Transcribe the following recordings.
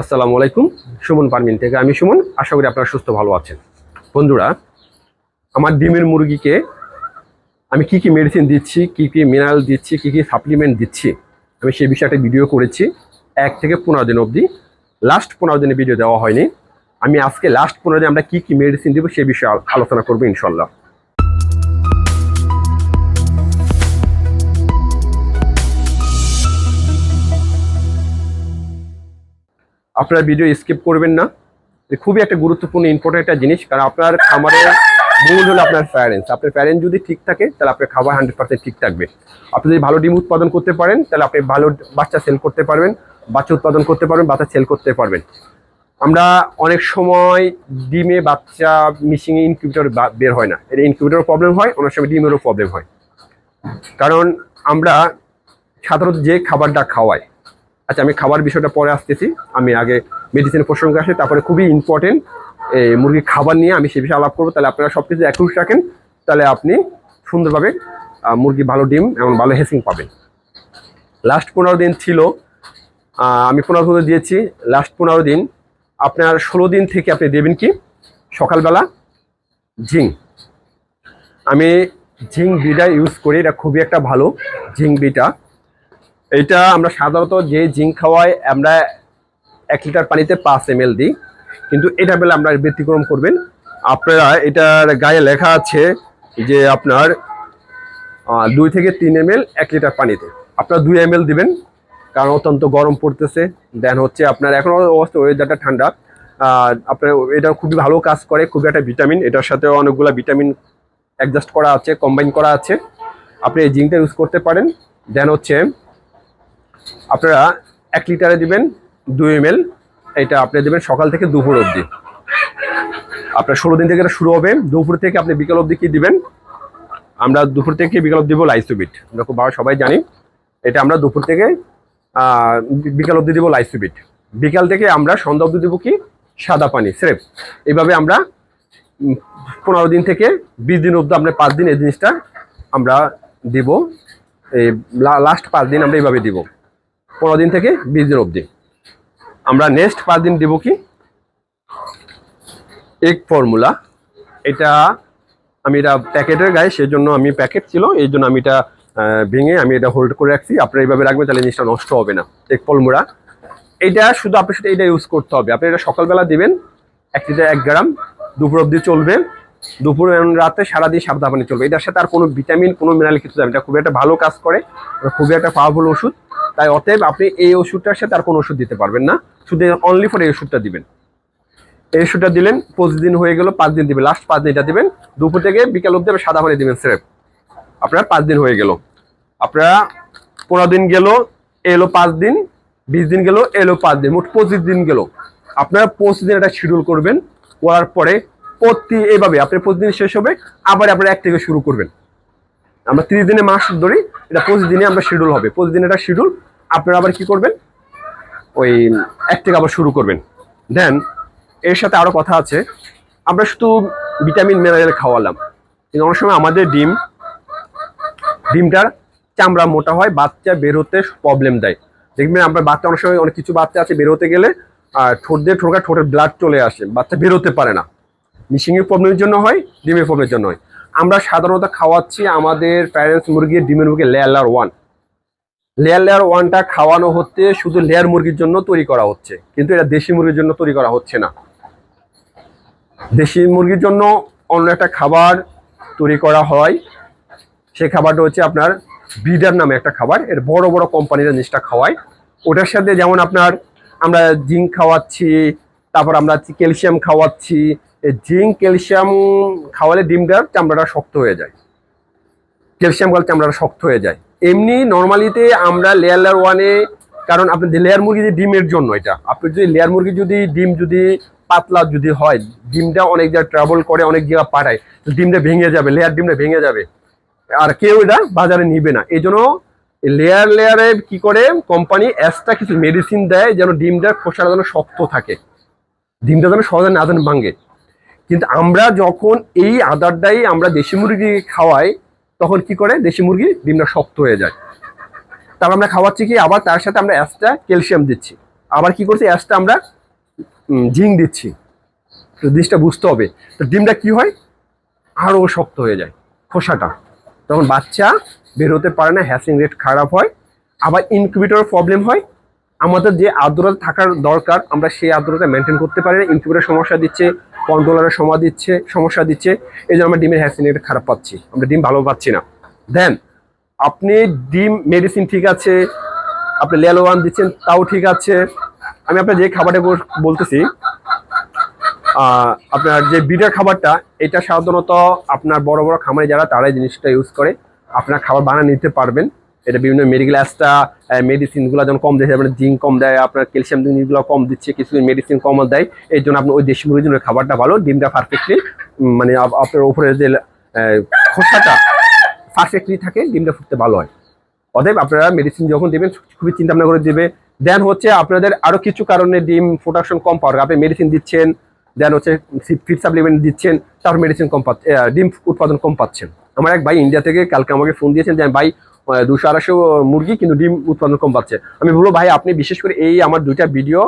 আসসালামু আলাইকুম, সুমন পারমিন থেকে। আমি সুমন, আশা করি আপনারা সুস্থ ভালো আছেন। বন্ধুরা, আমার ডিমের মুরগিকে আমি কি কি মেডিসিন দিচ্ছি, কি কি মিনারেল দিচ্ছি, কি কি সাপ্লিমেন্ট দিচ্ছি, আমি সেই বিষয়ে একটা ভিডিও করেছি। এক থেকে পনেরো দিন অবধি। লাস্ট পনেরো দিনে ভিডিও দেওয়া হয়নি। আমি আজকে লাস্ট পনেরো দিন আমরা কি কি মেডিসিন দেবো, সে বিষয়ে আলোচনা করব ইনশাল্লাহ আপনারা ভিডিও স্কিপ করবেন না। খুবই একটা গুরুত্বপূর্ণ ইম্পর্টেন্ট একটা জিনিস, কারণ আপনার খামারের মূল হলো আপনার প্যারেন্টস আপনার প্যারেন্ট যদি ঠিক থাকে, তাহলে আপনার খাবার হান্ড্রেড ঠিক থাকবে। আপনি যদি ভালো ডিম উৎপাদন করতে পারেন, তাহলে আপনি ভালো বাচ্চা সেল করতে পারবেন, বাচ্চা উৎপাদন করতে পারবেন, বাচ্চা সেল করতে পারবেন। আমরা অনেক সময় ডিমে বাচ্চা মিশিং ইনকিউবেটর বের হয় না। এর ইনকিউবেটর প্রবলেম হয়, অনেক সময় ডিমেরও প্রবলেম হয়। কারণ আমরা সাধারণত যে খাবারটা খাওয়াই আচ্ছা আমি খাবার বিষয়টা পরে আসতেছি। আমি আগে মেডিসিন প্রসঙ্গে আসি, তারপরে খুবই ইম্পর্টেন্ট এই মুরগির খাবার নিয়ে আমি সে বিষয়ে আলাপ করব। তাহলে আপনারা সব কিছু একুশ রাখেন, তাহলে আপনি সুন্দরভাবে মুরগি ভালো ডিম এবং ভালো হেসিং পাবেন। লাস্ট পনেরো দিন ছিল আমি পনেরো দিন দিয়েছি। লাস্ট পনেরো দিন, আপনার ষোলো দিন থেকে আপনি দেবেন কি? সকালবেলা ঝিং। আমি ঝিং বিটা ইউজ করি, এটা খুবই একটা ভালো ঝিং বিটা। এটা আমরা সাধারণত যে জিঙ্ক খাওয়াই আমরা এক লিটার পানিতে পাঁচ এম দিই। কিন্তু এটা বেলা আমরা ব্যতিক্রম করবেন। আপনারা এটার গায়ে লেখা আছে যে আপনার দুই থেকে তিন এম এক লিটার পানিতে। আপনারা দুই এম দিবেন, কারণ অত্যন্ত গরম পড়তেছে। দেন হচ্ছে আপনার এখন অবস্থা ওয়েদারটা ঠান্ডা। আপনার এটা খুবই ভালো কাজ করে, খুবই একটা ভিটামিন এটার সাথে অনেকগুলো ভিটামিন অ্যাডজাস্ট করা আছে কম্বাইন করা আছে। আপনি এই জিঙ্কটা ইউজ করতে পারেন। দেন হচ্ছে আপনারা এক লিটারে দিবেন দুই এম এটা আপনি দেবেন সকাল থেকে দুপুর অবধি। আপনার ষোলো দিন থেকে এটা শুরু হবে। দুপুর থেকে আপনি বিকাল অবধি কি দিবেন? আমরা দুপুর থেকে বিকাল অবধি দিব লাইসোবিট। আমরা খুব ভালো সবাই জানি। এটা আমরা দুপুর থেকে বিকাল অবধি দিব লাইসোবিট। বিকাল থেকে আমরা সন্ধ্যা অবধি দিব কি? সাদা পানি, স্রেফ। এইভাবে আমরা পনেরো দিন থেকে বিশ দিন অবধি আপনার পাঁচ দিন এই জিনিসটা আমরা দিব। এই লাস্ট পাঁচ দিন আমরা এইভাবে দিব। পনেরো দিন থেকে বিশ দিন অবধি। আমরা নেক্সট পাঁচ দিন দিব কি? এক ফর্মুলা এটা আমি এটা প্যাকেটের গায়ে সেই জন্য আমি প্যাকেট ছিল, এই জন্য আমি এটা ভেঙে আমি এটা হোল্ড করে রাখছি। আপনারা এইভাবে রাখবেন, তাহলে জিনিসটা নষ্ট হবে না। এক ফর্মুলা এটা শুধু আপনার সাথে এটা ইউজ করতে হবে। আপনি এটা সকালবেলা দিবেন, এক লিটার এক গ্রাম, দুপুর অবধি চলবে। দুপুর রাতে সারাদিন সাবধা পানি চলবে। এটার সাথে আর কোনো ভিটামিন কোনো মিনারেল কিছু যাবে এটা খুবই একটা ভালো কাজ করে। খুবই একটা পাওয়ারফুল ওষুধ। তাই অতএব আপনি এই ওষুধটার সাথে আর কোনো ওষুধ দিতে পারবেন না। শুধু অনলি ফর এই ওষুধটা দিবেন। এই ওষুধটা দিলেন, পঁচিশ দিন হয়ে গেল, পাঁচ দিন দিবেন লাস্ট পাঁচ দিন এটা দিবেন। দুপুর থেকে বিকাল অব্দি আপনি সাদা পানি দিবেন, স্রেফ। আপনার পাঁচ দিন হয়ে গেল। আপনারা পনেরো দিন গেল, এলো পাঁচ দিন, বিশ দিন গেল, এলো পাঁচ দিন, মোট পঁচিশ দিন গেল। আপনারা পঁচিশ দিন একটা শিডিউল করবেন, করার পরে প্রতি এইভাবে, আপনার দিন শেষ হবে, আবার আপনারা এক থেকে শুরু করবেন। আমরা তিরিশ দিনে মাস ধরি এটা পঁচিশ দিনে আমরা শিডিউল হবে। পঁচিশ দিনে একটা শিডিউল আপনারা আবার কি করবেন? ওই এক থেকে আবার শুরু করবেন। দেন এর সাথে আরও কথা আছে। আমরা শুধু ভিটামিন মিনারেল খাওয়ালাম। কিন্তু অনেক সময় আমাদের ডিম, ডিমটার চামড়া মোটা হয়, বাচ্চা বের হতে প্রবলেম দেয়। দেখবেন আমরা বাচ্চা, অনেক সময় অনেক কিছু বাচ্চা আছে বের হতে গেলে, আর ঠোঁট দিয়ে ঠোকা ঠোঁটের ব্লাড চলে আসে, বাচ্চা বের হতে পারে না। মিশিংয়ের প্রবলেমের জন্য হয়, ডিমের প্রবলেমের জন্য হয়। আমরা সাধারণত খাওয়াচ্ছি আমাদের প্যারেন্টস মুরগির ডিমের মুরগি লেয়ার ওয়ান লেয়ার লেয়ার ওয়ানটা খাওয়ানো হচ্ছে, শুধু লেয়ার মুরগির জন্য তৈরি করা হচ্ছে। কিন্তু এটা দেশি মুরগির জন্য তৈরি করা হচ্ছে না। দেশি মুরগির জন্য অন্য একটা খাবার তৈরি করা হয়। সেই খাবারটা হচ্ছে আপনার ব্রিডার নামে একটা খাবার। এর বড় বড় কোম্পানিরা জিনিসটা খাওয়ায়। ওটার সাথে যেমন আপনার আমরা জিঙ্ক খাওয়াচ্ছি, তারপর আমরা ক্যালসিয়াম খাওয়াচ্ছি। জিঙ্ক, ক্যালসিয়াম খাওয়ালে ডিমটার চামড়াটা শক্ত হয়ে যায়। ক্যালসিয়াম খাওয়ালে চামড়াটা শক্ত হয়ে যায়। এমনি নর্মালিতে আমরা লেয়ার লেয়ার ওয়ানে কারণ আপনি লেয়ার মুরগি যে ডিমের জন্য এটা, আপনি যদি লেয়ার মুরগি যদি, ডিম যদি পাতলা যদি হয়, ডিমটা অনেক জায়গায় ট্রাভেল করে, অনেক জায়গা পাঠায় ডিমটা ভেঙে যাবে লেয়ার ডিমটা ভেঙে যাবে। আর কেউ এটা বাজারে নিবে না। এই জন্য লেয়ার লেয়ারে কি করে কোম্পানি এক্সট্রা কিছু মেডিসিন দেয়, যেন ডিমটার খোসাটা যেন শক্ত থাকে। ডিমটা যেন সহজে না যেন ভাঙে। কিন্তু আমরা যখন এই আদারটাই আমরা দেশি মুরগি খাওয়াই তখন কি করে? দেশি মুরগি ডিমটা শক্ত হয়ে যায়। তারপর আমরা খাওয়াচ্ছি কি? আবার তার সাথে আমরা অ্যাসটা ক্যালসিয়াম দিচ্ছি। আবার কি করছি? অ্যাসটা আমরা জিং দিচ্ছি। তো জিনিসটা বুঝতে হবে। তো ডিমটা কি হয়? আরও শক্ত হয়ে যায়, খোসাটা। তখন বাচ্চা বের হতে পারে না হ্যাসিং রেট খারাপ হয়। আবার ইনকিউবেটর প্রবলেম হয়। আমাদের যে আর্দ্রতা থাকার দরকার, আমরা সেই আর্দ্রতা মেনটেন করতে পারি না। ইনকিউবেটর সমস্যা দিচ্ছে। কন্ট্রোলারের সময় দিচ্ছে, সমস্যা দিচ্ছে, এই জন্য আমরা ডিমের হ্যাসিং খারাপ পাচ্ছি। আমরা ডিম ভালো পাচ্ছি না। দেন আপনি ডিম মেডিসিন ঠিক আছে, আপনি লেলোয়ান দিচ্ছেন, তাও ঠিক আছে। আমি আপনার যে খাবারটা বলতেছি আপনার যে বিডার খাবারটা, এটা সাধারণত আপনার বড় বড় খামারে যারা, তারাই জিনিসটা ইউজ করে। আপনার খাবার বানিয়ে নিতে পারবেন। এটা বিভিন্ন মেডিকেল অ্যাসটা মেডিসিনগুলো যেমন কম দেয় আপনার জিঙ্ক কম দেয়, আপনার ক্যালসিয়াম জিনিসগুলো কম দিচ্ছে, কিছু মেডিসিন কম দেয়। এই জন্য আপনার ওই দেশি মুরগির জন্য খাবারটা ভালো, ডিমটা পারফেক্টলি মানে আপনার উপরে যে খোসাটা পারফেক্টলি থাকে, ডিমটা ফুটতে ভালো হয়। অতএব আপনারা মেডিসিন যখন দেবেন খুবই চিন্তা ভাবনা করে দেবে। দেন হচ্ছে আপনাদের আরও কিছু কারণে ডিম প্রোডাকশন কম পাওয়ার আপনি মেডিসিন দিচ্ছেন দেন হচ্ছে ফিড সাপ্লিমেন্ট দিচ্ছেন, তারপর মেডিসিন কম পাচ্ছে ডিম উৎপাদন কম পাচ্ছেন। আমার এক ভাই ইন্ডিয়া থেকে কালকে আমাকে ফোন দিয়েছেন যে, ভাই দুশো আড়াইশো মুরগি, কিন্তু ডিম উৎপাদন কম পাচ্ছে আমি বলব, ভাই, আপনি বিশেষ করে এই আমার দুইটা ভিডিও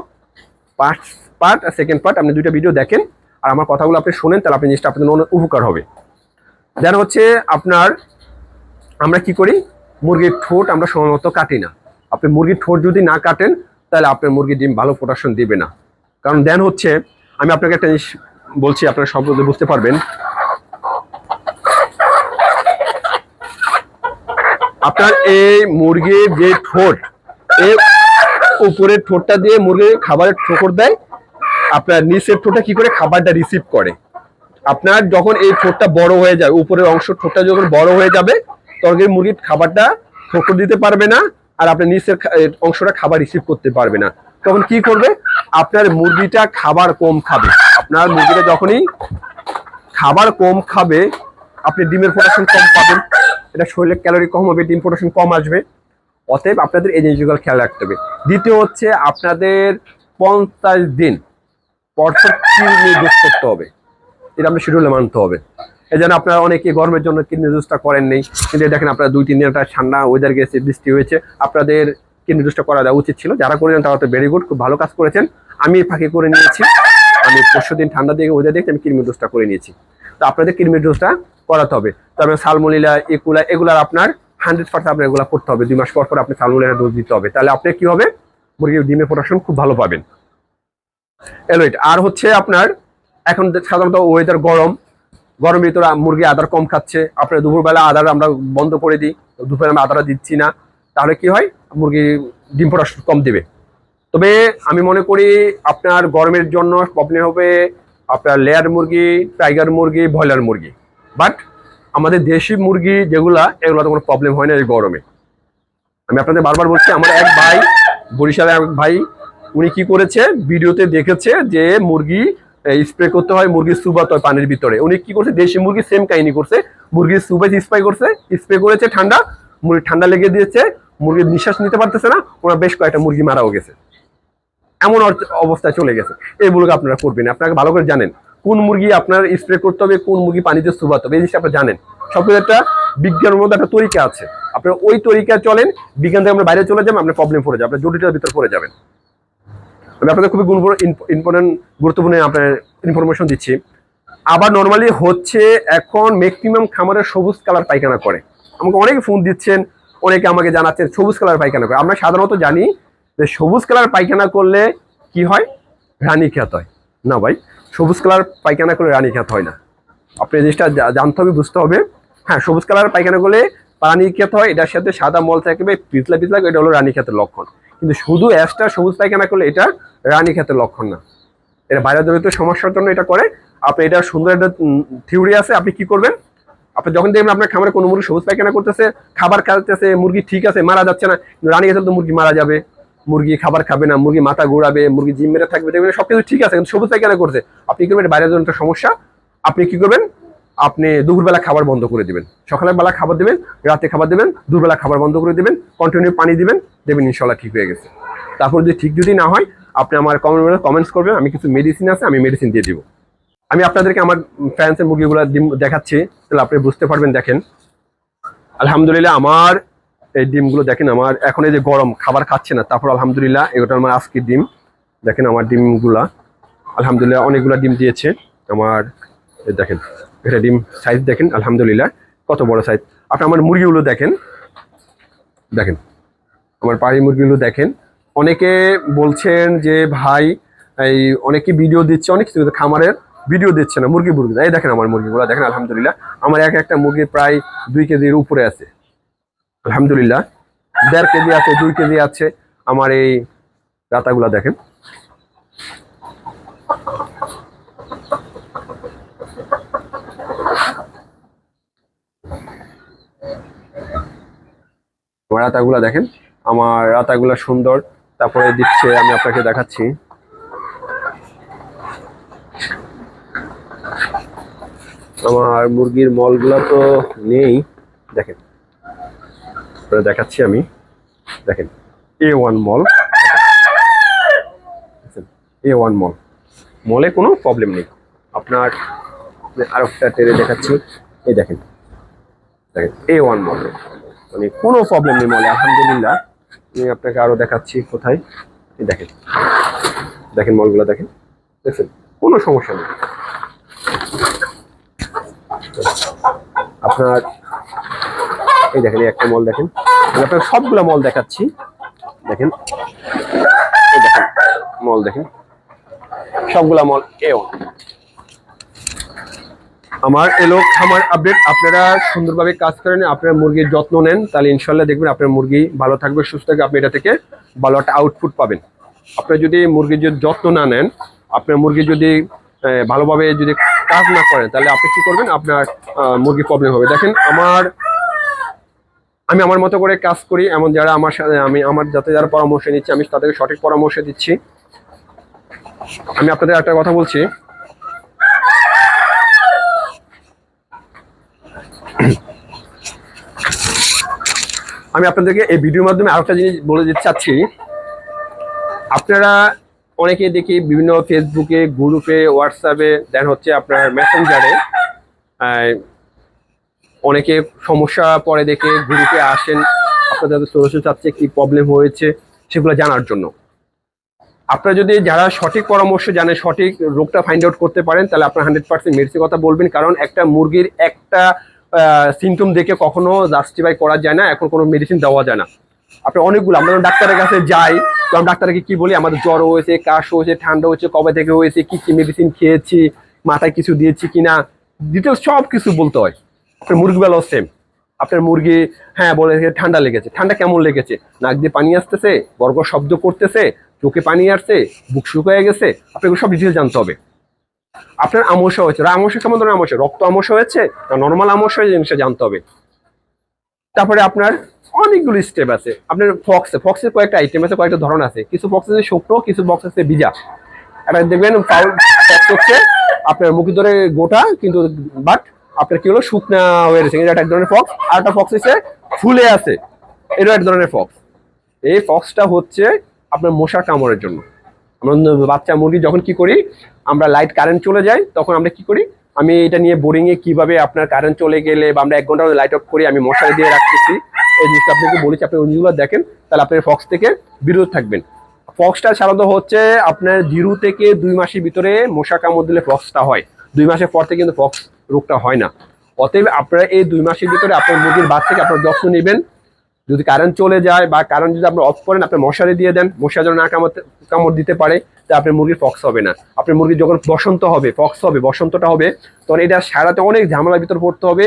পার্ট পার্ট আর সেকেন্ড পার্ট আপনি দুইটা ভিডিও দেখেন, আর আমার কথাগুলো আপনি শোনেন, তাহলে আপনি জিনিসটা আপনার অনেক উপকার হবে। দেন হচ্ছে আপনার, আমরা কি করি? মুরগির ঠোঁট আমরা সময় মতো কাটি না। আপনি মুরগির ঠোঁট যদি না কাটেন, তাহলে আপনার মুরগির ডিম ভালো প্রোডাকশন দেবে না। কারণ দেন হচ্ছে, আমি আপনাকে একটা জিনিস বলছি, আপনারা সব বুঝতে পারবেন। আপনার এই মুরগির যে ঠোঁট এই উপরের ঠোঁটটা দিয়ে মুরগির খাবারের ঠোকর দেয়, আপনার নিচের ঠোঁটটা কি করে খাবারটা রিসিভ করে? আপনার যখন এই ঠোঁটটা বড় হয়ে যায় উপরের অংশ ঠোঁটটা যখন বড় হয়ে যাবে, তখন মুরগির খাবারটা ঠোকর দিতে পারবে না আর আপনার নিচের অংশটা খাবার রিসিভ করতে পারবে না। তখন কি করবে? আপনার মুরগিটা খাবার কম খাবে। আপনার মুরগিটা যখনই খাবার কম খাবে, আপনি ডিমের প্রোডাকশন কম পাবেন। এটা শরীরে ক্যালোরি কম হবে, ডিম প্রোডাকশন কম আসবে। অতএব আপনাদের এই জিনিসগুলো খেয়াল রাখতে হবে। দ্বিতীয় হচ্ছে আপনাদের পঞ্চাশ দিন পরপর কিডনি জুস করতে হবে। এটা আপনি শিডিউলে মানতে হবে। এই জন্য আপনারা অনেকে গরমের জন্য কিডনি জুসটা করেন নেই। কিন্তু দেখেন আপনারা দুই তিন দিন একটা ঠান্ডা ওয়েদার গেছে, বৃষ্টি হয়েছে। আপনাদের কিডনি জুসটা করা দেওয়া উচিত ছিল। যারা করেছেন তারা তো ভেরি গুড খুব ভালো কাজ করেছেন। আমি ফাঁকি করে নিয়েছি। আমি পরশু দিন ঠান্ডা দিকে ওয়েদার দেখতে আমি কিডনি জুসটা করে নিয়েছি। তো আপনাদের কিডনি জুসটা করাতে হবে। তারপরে সালমোলিলা একুলা, এগুলার আপনার হান্ড্রেড পার্সেন্ট আপনার এগুলা করতে হবে। দুই মাস পর পর আপনি সালমোলিলা ডোজ দিতে হবে। তাহলে আপনি কি হবে? মুরগির ডিমের প্রোডাকশন খুব ভালো পাবেন। এলোইট আর হচ্ছে আপনার এখন সাধারণত ওয়েদার গরম গরমের ভিতরে মুরগি আদার কম খাচ্ছে। আপনার দুপুরবেলা আদার আমরা বন্ধ করে দিই। দুপুরে আমরা আদারা দিচ্ছি না। তাহলে কি হয়? মুরগি ডিম প্রোডাকশন কম দেবে। তবে আমি মনে করি আপনার গরমের জন্য প্রবলেম হবে আপনার লেয়ার মুরগি টাইগার মুরগি ব্রয়লার মুরগি। বাট আমাদের দেশি মুরগি যেগুলা, এগুলোতে কোনো প্রবলেম হয় না এই গরমে। আমি আপনাদের বারবার বলছি, আমার এক ভাই বরিশালের এক ভাই, উনি কি করেছে, ভিডিওতে দেখেছে যে মুরগি স্প্রে করতে হয় মুরগির সুবাত হয় পানির ভিতরে। উনি কি করছে, দেশি মুরগি সেম কাহিনী করছে। মুরগির সুবাই স্প্রে করছে স্প্রে করেছে ঠান্ডা, মুরগি ঠান্ডা লেগে দিয়েছে, মুরগির নিঃশ্বাস নিতে পারতেছে না ওনার বেশ কয়েকটা মুরগি মারাও গেছে। এমন অবস্থায় চলে গেছে। এইগুলোকে আপনারা করবেন। আপনাকে ভালো করে জানেন কোন মুরগি আপনার স্প্রে করতে হবে, কোন মুরগি পানিতে সুবাতে হবে, এই জিনিসটা আপনারা জানেন। সবকিছু একটা বিজ্ঞানের মধ্যে একটা তরিকা আছে। আপনার ওই তরিকা চলেন, বিজ্ঞান থেকে আমরা বাইরে চলে যাবেন আপনার প্রবলেম পড়ে যাবে, আপনার জটিলতার ভিতরে পড়ে যাবেন। আমি আপনাদের খুবই ইম্পর্টেন্ট গুরুত্বপূর্ণ আপনার ইনফরমেশন দিচ্ছি। আবার নর্মালি হচ্ছে এখন ম্যাক্সিমাম খামারে সবুজ কালার পায়খানা করে। আমাকে অনেকে ফোন দিচ্ছেন, অনেকে আমাকে জানাচ্ছেন, সবুজ কালার পায়খানা করে। আমরা সাধারণত জানি যে সবুজ কালার পায়খানা করলে কি হয়? রানী খ্যাত হয়। না ভাই, সবুজ কালার পায়খানা করলে রানী খ্যাত হয় না। আপনি জিনিসটা জানতে হবে, বুঝতে হবে। হ্যাঁ সবুজ কালার পায়খানা করলে রানী খ্যাত হয়, এটার সাথে সাদা মল থাকবে, পিছলা পিছলা এটা হলো রানী খ্যাতের লক্ষণ। কিন্তু শুধু অ্যাশটা সবুজ পায়খানা করলে এটা রানী খ্যাতের লক্ষণ না। এটা বাইরে জড়িত সমস্যার জন্য এটা করে। আপনি এটা সুন্দর একটা থিওরি আছে, আপনি কি করবেন? আপনি যখন দেখবেন আপনার খামারে কোনো মুরগি সবুজ পায়খানা করতেছে, খাবার খাচ্ছে মুরগি ঠিক আছে, মারা যাচ্ছে না রানী খেতে তো মুরগি মারা যাবে। মুরগি খাবার খাবে না, মুরগি মাথা ঘোরাবে, মুরগি জিম মেরে থাকবে দেখবেন সবকিছু ঠিক আছে, কিন্তু সবুজ পায়খানা করছে। আপনি কি করবেন? বাইরের জন্য একটা সমস্যা, আপনি কি করবেন? আপনি দুপুরবেলা খাবার বন্ধ করে দিবেন। সকালের বেলা খাবার দেবেন, রাতে খাবার দেবেন, দুপুরবেলা খাবার বন্ধ করে দিবেন কন্টিনিউ পানি দিবেন, দেবেন ইনশাল্লাহ ঠিক হয়ে গেছে। তারপর যদি ঠিক যদি না হয়, আপনি আমার কমেন্ট কমেন্টস করবেন, আমি কিছু মেডিসিন আছে, আমি মেডিসিন দিয়ে দিব। আমি আপনাদেরকে আমার ফ্যান্সের মুরগিগুলো দেখাচ্ছি, তাহলে আপনি বুঝতে পারবেন, দেখেন। আলহামদুলিল্লাহ, আমার এই ডিমগুলো দেখেন আমার, এখন এই যে গরম, খাবার খাচ্ছে না। তারপর আলহামদুলিল্লাহ, এগুলো আমার আজকের ডিম। দেখেন আমার ডিমগুলা। আলহামদুলিল্লাহ, অনেকগুলা ডিম দিয়েছে আমার দেখেন, এটা ডিম সাইজ দেখেন, আলহামদুলিল্লাহ, কত বড় সাইজ আপনি আমার মুরগিগুলো দেখেন। দেখেন, আমার পাড়ির মুরগিগুলো দেখেন। অনেকে বলছেন যে, ভাই, এই অনেকে ভিডিও দিচ্ছে, অনেক কিছু খামারের ভিডিও দিচ্ছে না, মুরগি মুরগি। এই দেখেন আমার মুরগিগুলো, দেখেন আলহামদুলিল্লাহ, আমার এক একটা মুরগি প্রায় দুই কেজির উপরে আছে। আলহামদুলিল্লাহ। দেড় কেজি আছে, দুই কেজি আছে। আমার এই রাতাগুলা দেখেন। আমার রাতাগুলা দেখেন। আমার রাতাগুলা সুন্দর। তারপরে দিচ্ছে, আমি আপনাকে দেখাচ্ছি। আমার মুরগির মলগুলো তো নেই। দেখেন। আপনাদের দেখাচ্ছি আমি। দেখেন এ ওয়ান মল এ ওয়ান মল মলে কোনো প্রবলেম নেই। আপনার আর একটা টেরে দেখাচ্ছি, এই দেখেন। দেখেন এ ওয়ান মল মানে কোনো প্রবলেম নেই মলে আলহামদুলিল্লাহ। আমি আপনাকে আরও দেখাচ্ছি কোথায়। এই দেখেন। দেখেন মলগুলো দেখেন। দেখছেন, কোনো সমস্যা নেই। আপনার এই দেখেন একটা মল দেখেন। আপনার সবগুলা মল দেখাচ্ছি। দেখেন, এই দেখেন মল দেখেন। সবগুলা মল এও। আমার এলো খামার আপডেট আপনারা সুন্দরভাবে কাজ করেন, আপনার মুরগির যত্ন নেন, তাহলে ইনশাল্লাহ দেখবেন আপনার মুরগি ভালো থাকবে, সুস্থ থাকবে, আপনি এটা থেকে ভালো একটা আউটপুট পাবেন। আপনার যদি মুরগির যদি যত্ন না নেন, আপনার মুরগি যদি ভালোভাবে যদি কাজ না করেন, তাহলে আপনি কি করবেন? আপনার মুরগি প্রবলেম হবে। দেখেন, আমার আমি আমার মতো করে কাজ করি, এমন যারা আমার সাথে, আমি আমার যাতে যারা পরামর্শ নিচ্ছি, আমি তাদেরকে সঠিক পরামর্শ দিচ্ছি। আমি আপনাদের একটা কথা বলছি। আমি আপনাদেরকে এই ভিডিওর মাধ্যমে আরেকটা জিনিস বলে দিতে চাচ্ছি। আপনারা অনেকে দেখি বিভিন্ন ফেসবুকে গ্রুপে হোয়াটসঅ্যাপে দেন হচ্ছে আপনার মেসেঞ্জারে অনেকে সমস্যা পরে দেখে গ্রুপে আসেন। আপনাদের সলিউশন চাচ্ছে কি প্রবলেম হয়েছে, সেগুলো জানার জন্য। আপনারা যদি যারা সঠিক পরামর্শ জানে সঠিক রোগটা ফাইন্ড আউট করতে পারেন, তাহলে আপনার হান্ড্রেড পার্সেন্ট মেডিসিন কথা বলবেন। কারণ একটা মুরগির একটা সিমটম দেখে কখনো জাস্টিফাই করা যায় না, এখন কোনো মেডিসিন দেওয়া যায় না। আপনার অনেকগুলো, আমরা যখন ডাক্তারের কাছে যাই, তো আমরা ডাক্তারকে কি বলি? আমাদের জ্বর হয়েছে, কাশ হয়েছে, ঠান্ডা হয়েছে, কবে থেকে হয়েছে, কি কি মেডিসিন খেয়েছি, মাথায় কিছু দিয়েছি কিনা ডিটেলস সব কিছু বলতে হয়। আপনার মুরগি বেলাও সেম আপনার মুরগি হ্যাঁ বলে ঠান্ডা লেগেছে। ঠান্ডা কেমন লেগেছে? নাক দিয়ে পানি আসতেছে গর্গ শব্দ করতেছে, চোখে পানি আসছে, বুক শুকিয়ে গেছে, আপনাকে সব ডিটেলস জানতে হবে। আপনার আমসা হয়েছে। আমসা কেমন ধরনের আমসা রক্ত আমসা হয়েছে না নর্মাল আমসা হয়েছে জিনিসটা জানতে হবে। তারপরে আপনার অনেকগুলো স্টেপ আছে। আপনার ফক্সে ফক্সের কয়েকটা আইটেম আছে, কয়েকটা ধরন আছে। কিছু ফক্স আছে শুকনো, কিছু বক্স আছে ভিজা। একটা দেখবেন ফক্স হচ্ছে আপনার মুখে ধরে গোটা, কিন্তু বাট আপনার কি হলো? শুকনা হয়ে গেছে। এটা এক ধরনের ফক্স আর একটা ফক্স হচ্ছে ফুলে আছে। এটা এক ধরনের ফক্স এই ফক্সটা হচ্ছে আপনার মশার কামড়ের জন্য। আমরা বাচ্চা মুরগি যখন কি করি, আমরা লাইট কারেন্ট চলে যায়, তখন আমরা কি করি? আমি এটা নিয়ে বোরিং এ কীভাবে আপনার কারেন্ট চলে গেলে বা আমরা এক ঘণ্টা লাইট অফ করি, আমি মশারি দিয়ে রাখতেছি। এই জিনিসটা আপনাকে বলেছি, আপনি ওই জিনিসগুলো দেখেন, তাহলে আপনার ফক্স থেকে বিরত থাকবেন। ফক্সটা সাধারণত হচ্ছে আপনার জিরো থেকে দুই মাসের ভিতরে মশা কামড় দিলে ফক্সটা হয়। দুই মাসের পর থেকে কিন্তু ফক্স রোগটা হয় না। অতএব আপনারা এই দুই মাসের ভিতরে আপনার মুরগির বাচ্চাকে আপনার যত্ন নেবেন। যদি কারেন্ট চলে যায় বা কারেন্ট যদি আপনি অফ করেন, আপনি মশারি দিয়ে দেন। মশা যেন না কামড় কামড় দিতে পারে তা আপনার মুরগির ফক্স হবে না। আপনার মুরগির যখন বসন্ত হবে ফক্স হবে, বসন্তটা হবে, তখন এটা সারাতে অনেক ঝামেলার ভিতর পড়তে হবে।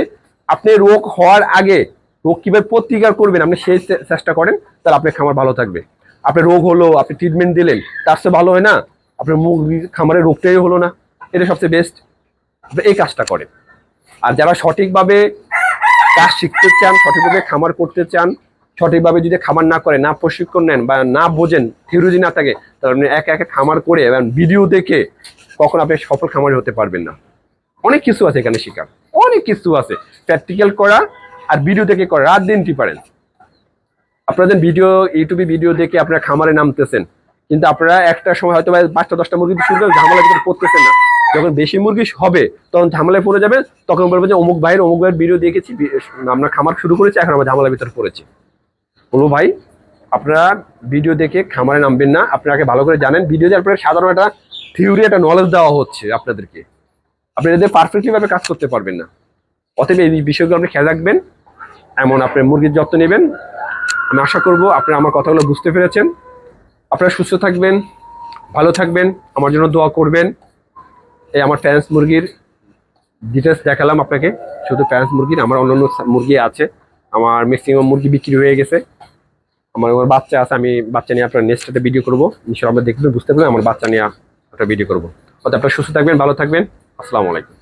আপনি রোগ হওয়ার আগে রোগ কীভাবে প্রতিকার করবেন, আপনি সেই চেষ্টা করেন, তাহলে আপনার খামার ভালো থাকবে। আপনার রোগ হলো, আপনি ট্রিটমেন্ট দিলেন, তার সে ভালো হয় না। আপনার মুরগির খামারের রোগটাই হলো না। এটা সবচেয়ে বেস্ট এই কাজটা করেন আর যারা সঠিকভাবে কাজ শিখতে চান, সঠিকভাবে খামার করতে চান, সঠিকভাবে যদি খামার না করে, না প্রশিক্ষণ নেন বা না বোঝেন থিওরি না থাকে তাহলে একা একা খামার করে এবং ভিডিও দেখে কখন আপনি সফল খামারি হতে পারবেন না। অনেক কিছু আছে এখানে শেখার। অনেক কিছু আছে। প্র্যাকটিক্যাল করা আর ভিডিও দেখে করা, রাত দিন ডিফারেন্স আপনারা যেন ভিডিও ইউটিউবে ভিডিও দেখে আপনারা খামারে নামতেছেন, কিন্তু আপনারা একটা সময় হয়তো পাঁচটা, দশটা মুরগি শুরু করে ঝামেলার ভিতরে পড়তেছেন না। যখন দেশি মুরগি হবে, তখন ঝামেলায় পড়ে যাবে, তখন বলব যে অমুক ভাইয়ের অমুক ভাইয়ের ভিডিও দেখেছি আমরা খামার শুরু করেছি, এখন আমরা ঝামেলার ভিতরে পড়েছি। বলব ভাই, আপনারা ভিডিও দেখে খামারে নামবেন না আপনাকে ভালো করে জানেন ভিডিওতে আপনার সাধারণ একটা থিওরি একটা নলেজ দেওয়া হচ্ছে আপনাদেরকে। আপনি এদের পারফেক্টলি ভাবে কাজ করতে পারবেন না। অতএব এই বিষয়গুলো আপনি খেয়াল রাখবেন, এমন আপনি মুরগির যত্ন নেবেন। আমি আশা করব আপনারা আমার কথাগুলো বুঝতে পেরেছেন। আপনারা সুস্থ থাকবেন, ভালো থাকবেন, আমার জন্য দোয়া করবেন। এই আমার প্যারেন্টস মুরগির ডিটেলস দেখালাম আপনাকে। শুধু প্যারেন্টস মুরগির আমার অন্য মুরগি আছে। আমার ম্যাক্সিমাম মুরগি বিক্রি হয়ে গেছে। আমার আমার বাচ্চা আছে, আমি বাচ্চা নিয়ে আপনার নেক্সট একটা ভিডিও করব। নিশ্চয় আমরা দেখবেন বুঝতে পারবেন আমার বাচ্চা নিয়ে একটা ভিডিও করব। অর্থাৎ আপনার সুস্থ থাকবেন, ভালো থাকবেন। আসসালামু আলাইকুম।